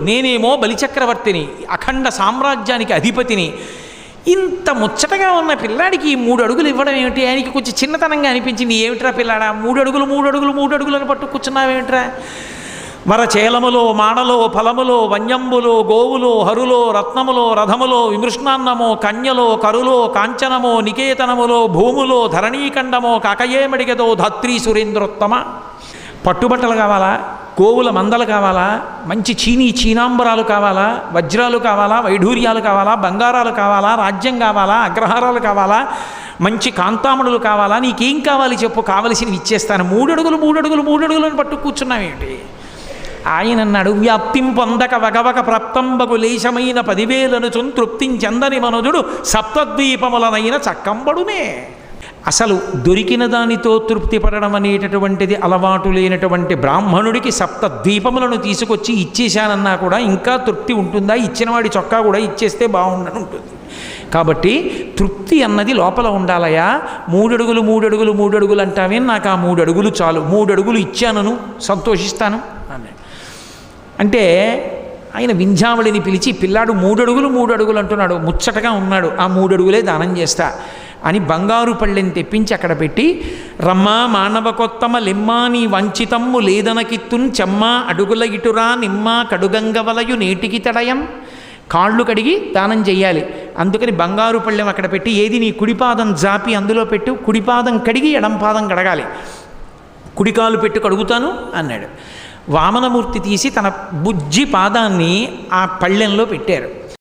నేనేమో బలిచక్రవర్తిని అఖండ సామ్రాజ్యానికి అధిపతిని. ఇంత ముచ్చటగా ఉన్న పిల్లాడికి ఈ మూడు అడుగులు ఇవ్వడం ఏమిటి? ఆయనకి కొంచెం చిన్నతనంగా అనిపించింది. ఏమిట్రా పిల్లాడా? మూడు అడుగులు మూడు అడుగులు మూడు అడుగులను పట్టు కూర్చున్నావేమిట్రా? వరచేలములో మాడలో ఫలములో వన్యంబులో గోవులో హరులో రత్నములో రథములో విమృష్ణాన్నమో కన్యలో కరులో కాంచనమో నికేతనములో భూములో ధరణీఖండమో కకయేమడిగదో ధత్రీ సురేంద్రోత్తమ. పట్టుబట్టలు కావాలా? గోవుల మందలు కావాలా? మంచి చీనీ చీనాంబరాలు కావాలా? వజ్రాలు కావాలా? వైఢూర్యాలు కావాలా? బంగారాలు కావాలా? రాజ్యం కావాలా? అగ్రహారాలు కావాలా? మంచి కాంతామణులు కావాలా? నీకేం కావాలి చెప్పు? కావలసినవి ఇచ్చేస్తాను. మూడు అడుగులు మూడు అడుగులు మూడు పట్టు కూర్చున్నావేంటి ఆయన అన్నాడు వ్యాప్తిం పొందక వగవక ప్రప్తంబకు లేశమైన పదివేలను చున్ తృప్తించందని మనుజుడు సప్తద్వీపములనైన చక్కంబడునే అసలు దొరికిన దానితో తృప్తి పడడం అనేటటువంటిది అలవాటు లేనటువంటి బ్రాహ్మణుడికి సప్త ద్వీపములను తీసుకొచ్చి ఇచ్చేశానన్నా కూడా ఇంకా తృప్తి ఉంటుందా? ఇచ్చినవాడి చొక్కా కూడా ఇచ్చేస్తే బాగుండని ఉంటుంది కాబట్టి తృప్తి అన్నది లోపల ఉండాలయా? మూడడుగులు మూడడుగులు మూడడుగులు అంటావే నాకు ఆ మూడడుగులు చాలు. మూడడుగులు ఇచ్చానను సంతోషిస్తాను అన్నాడు. అంటే ఆయన వింధ్యావళిని పిలిచి పిల్లాడు మూడడుగులు మూడు అడుగులు అంటున్నాడు. ముచ్చటగా ఉన్నాడు. ఆ మూడడుగులే దానం చేస్తా. అని బంగారు పళ్ళెని తెప్పించి అక్కడ పెట్టి రమ్మ మానవ కొత్తమ లిమ్మ నీ వంచితమ్ము లేదనకిత్తున్ చెమ్మ అడుగుల ఇటురా నిమ్మ కడుగంగవలయు నేటికి తడయం. కాళ్ళు కడిగి దానం చేయాలి అందుకని బంగారు పళ్ళెం అక్కడ పెట్టి ఏది నీ కుడిపాదం జాపి అందులో పెట్టు కుడిపాదం కడిగి ఎడంపాదం కడగాలి. కుడికాలు పెట్టు కడుగుతాను అన్నాడు. వామనమూర్తి తీసి తన బుజ్జి పాదాన్ని ఆ పళ్ళెంలో పెట్టారు.